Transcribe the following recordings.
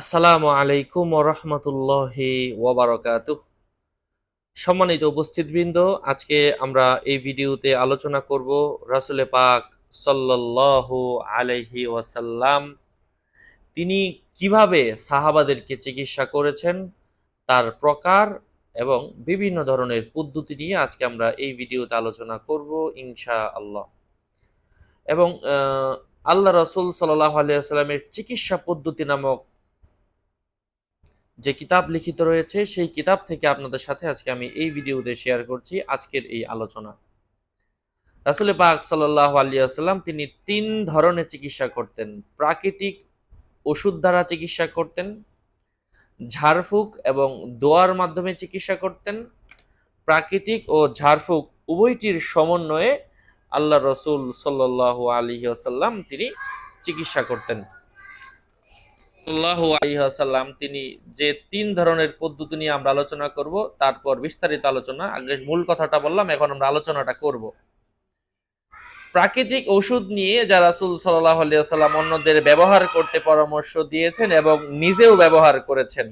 আসসালামু আলাইকুম রহমতুল্লাহি ওয়াবারকাত সম্মানিত উপস্থিতবৃন্দ, আজকে আমরা এই ভিডিওতে আলোচনা করব রাসুলে পাক সাল্লাল্লাহু আলাইহি ওয়াসাল্লাম, তিনি কীভাবে সাহাবাদেরকে চিকিৎসা করেছেন, তার প্রকার এবং বিভিন্ন ধরনের পদ্ধতি নিয়ে আজকে আমরা এই ভিডিওতে আলোচনা করব ইনশা আল্লাহ এবং আল্লাহ রসুল সাল্লাহ আলিয়াল্লামের চিকিৎসা পদ্ধতি নামক যে কিতাব লিখিত রয়েছে, সেই কিতাব থেকে আপনাদের সাথে আজকে আমি এই ভিডিওতে শেয়ার করছি আজকের এই আলোচনা। রাসুল পাক সাল্লাহ আলিয়াল্লাম তিনি তিন ধরনের চিকিৎসা করতেন। প্রাকৃতিক ওষুধ দ্বারা চিকিৎসা করতেন, ঝাড়ফুঁক এবং দোয়ার মাধ্যমে চিকিৎসা করতেন, প্রাকৃতিক ও ঝাড়ফুঁক উভয়টির সমন্বয়ে আল্লাহ রসুল সাল্লাহ আলী আসাল্লাম তিনি চিকিৎসা করতেন। সাল্লাহু আলাইহাল্লাম তিনি যে তিন ধরনের পদ্ধতি নিয়ে আমরা আলোচনা করব, তারপর বিস্তারিত আলোচনা, আগে মূল কথাটা বললাম, এখন আমরা আলোচনাটা করব। প্রাকৃতিক ওষুধ নিয়ে যা রাসুল সাল্লাহ আলিয়াল্লাম অন্যদের ব্যবহার করতে পরামর্শ দিয়েছেন এবং নিজেও ব্যবহার করেছেন।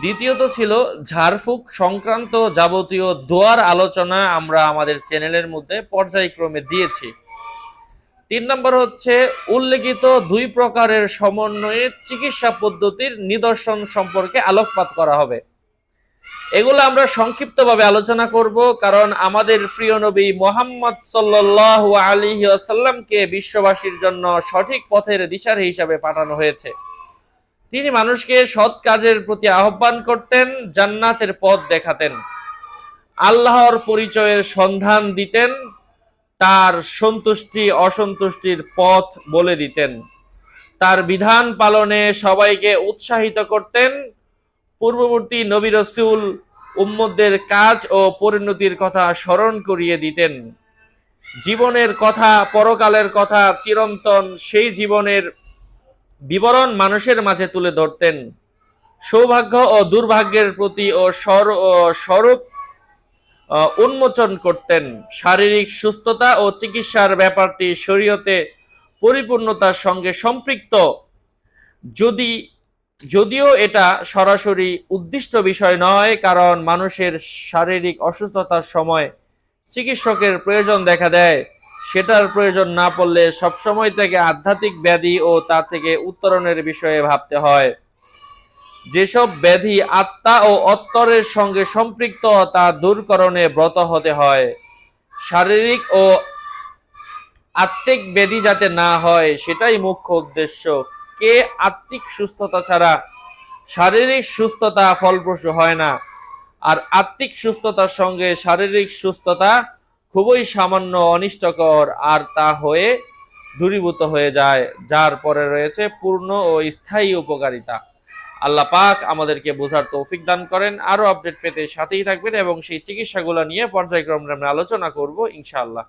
দ্বিতীয়ত ছিল ঝাড়ফুঁক সংক্রান্ত যাবতীয় দোয়ার আলোচনা আমরা আমাদের চ্যানেলের মধ্যে পর্যায়ক্রমে দিয়েছি। তিন নম্বর হচ্ছে, উল্লেখিত দুই প্রকারের সমন্বয়ে চিকিৎসা পদ্ধতির নিদর্শন সম্পর্কে আলোকপাত করা হবে। এগুলো আমরা সংক্ষিপ্তভাবে আলোচনা করব, কারণ আমাদের প্রিয় নবী মোহাম্মদ সাল্লাহ আলী আসাল্লামকে বিশ্ববাসীর জন্য সঠিক পথের দিশার হিসাবে পাঠানো হয়েছে। তিনি মানুষকে সৎ কাজের প্রতি আহ্বান করতেন, জান্নাতের পথ দেখাতেন। আল্লাহর পরিচয়ের সন্ধান দিতেন তার সন্তুষ্টি, অসন্তুষ্টির পথ বলে দিতেন। তার বিধান পালনে সবাইকে উৎসাহিত করতেন। পূর্ববর্তী নবী রসুল উম্মদের কাজ ও পরিণতির কথা স্মরণ করিয়ে দিতেন। জীবনের কথা, পরকালের কথা চিরন্তন সেই জীবনের বিবরণ মানুষের মাঝে তুলে ধরতেন। সৌভাগ্য ও দুর্ভাগ্যের প্রতি ও স্বর- ও স্বরূপ উন্মোচন করতেন। শারীরিক সুস্থতা ও চিকিৎসার ব্যাপারটি শরীয়তে পরিপূর্ণতার সঙ্গে সম্পৃক্ত। যদি, যদিও এটা সরাসরি উদ্দিষ্ট বিষয় নয়, কারণ মানুষের শারীরিক অসুস্থতার সময় চিকিৎসকের প্রয়োজন দেখা দেয়। সেটার প্রয়োজন না পড়লে সবসময় থেকে আধ্যাত্মিক ব্যাধি ও তা থেকে উত্তরণের বিষয়ে ভাবতে হয়। যেসব ব্যাধি আত্মা ও অত্তরের সঙ্গে সম্পৃক্ত তা দূরকরণে ব্রত হতে হয়। শারীরিক ও আত্মিক ব্যাধি যাতে না হয়, সেটাই মুখ্য উদ্দেশ্য। কে আত্মিক সুস্থতা ছাড়া শারীরিক সুস্থতা ফলপ্রসূ হয় না? আর আত্মিক সুস্থতার সঙ্গে শারীরিক সুস্থতা খুবই সামান্য অনিষ্টকর, আর তা হয়ে দূরীভূত হয়ে যায়, যার পরে রয়েছে পূর্ণ ও স্থায়ী উপকারিতা। আল্লাহ পাক আমাদেরকে বোঝার তৌফিক দান করেন, আরও আপডেট পেতে সাথেই থাকবেন এবং সেই চিকিৎসাগুলো নিয়ে পর্যায়ক্রমে আমরা আলোচনা করব ইনশাআল্লাহ।